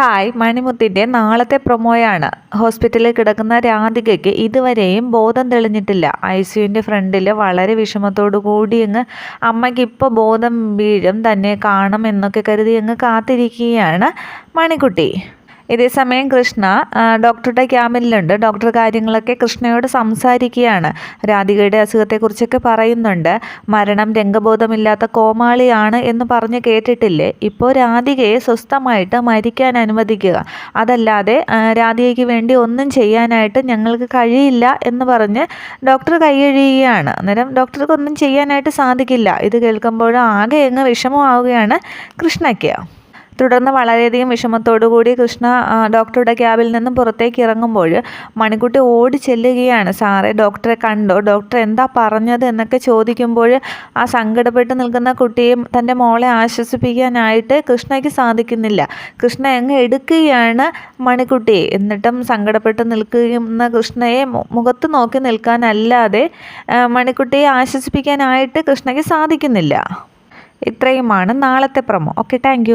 Hi മണിമുത്തിന്റെ നാളത്തെ പ്രൊമോയാണ്. ഹോസ്പിറ്റലിൽ കിടക്കുന്ന രാധികയ്ക്ക് ഇതുവരെയും ബോധം തെളിഞ്ഞിട്ടില്ല. ഐ സിയുവിന്റെ ഫ്രണ്ടിൽ വളരെ വിഷമത്തോടു കൂടി അങ്ങ് അമ്മയ്ക്ക് ഇപ്പോൾ ബോധം വീഴും തന്നെ കാണും എന്നൊക്കെ കരുതി അങ്ങ് കാത്തിരിക്കുകയാണ് മണിക്കുട്ടി. ഇതേസമയം കൃഷ്ണ ഡോക്ടറുടെ ക്യാബിനിലുണ്ട് ഡോക്ടർ കാര്യങ്ങളൊക്കെ കൃഷ്ണയോട് സംസാരിക്കുകയാണ്. രാധികയുടെ അസുഖത്തെക്കുറിച്ചൊക്കെ പറയുന്നുണ്ട്. മരണം രംഗബോധമില്ലാത്ത കോമാളിയാണ് എന്ന് പറഞ്ഞ് കേട്ടിട്ടില്ലേ? ഇപ്പോൾ രാധികയെ സ്വസ്ഥമായിട്ട് മരിക്കാൻ അനുവദിക്കുക. അതല്ലാതെ രാധികയ്ക്ക് വേണ്ടി ഒന്നും ചെയ്യാനായിട്ട് ഞങ്ങൾക്ക് കഴിയില്ല എന്ന് പറഞ്ഞ് ഡോക്ടർ കൈയഴിയുകയാണ്. അന്നേരം ഡോക്ടർക്ക് ഒന്നും ചെയ്യാനായിട്ട് സാധിക്കില്ല. ഇത് കേൾക്കുമ്പോൾ ആകെ അങ്ങ് വിഷമമാവുകയാണ് കൃഷ്ണയ്ക്ക്. തുടർന്ന് വളരെയധികം വിഷമത്തോടുകൂടി കൃഷ്ണ ഡോക്ടറുടെ ക്യാബിൽ നിന്നും പുറത്തേക്ക് ഇറങ്ങുമ്പോൾ മണിക്കുട്ടി ഓടി ചെല്ലുകയാണ്. സാറേ ഡോക്ടറെ കണ്ടോ? ഡോക്ടർ എന്താ പറഞ്ഞത്? എന്നൊക്കെ ചോദിക്കുമ്പോൾ ആ സങ്കടപ്പെട്ട് നിൽക്കുന്ന കുട്ടിയും തന്റെ മോളെ ആശ്വസിപ്പിക്കാനായിട്ട് കൃഷ്ണയ്ക്ക് സാധിക്കുന്നില്ല. കൃഷ്ണ അങ്ങ് എടുക്കുകയാണ് മണിക്കുട്ടിയെ എന്നിട്ടും സങ്കടപ്പെട്ട് നിൽക്കുന്ന കൃഷ്ണയെ മുഖത്ത് നോക്കി നിൽക്കാനല്ലാതെ മണിക്കുട്ടിയെ ആശ്വസിപ്പിക്കാനായിട്ട് കൃഷ്ണയ്ക്ക് സാധിക്കുന്നില്ല. ഇത്രയുമാണ് നാളത്തെ പ്രമോ. Okay thank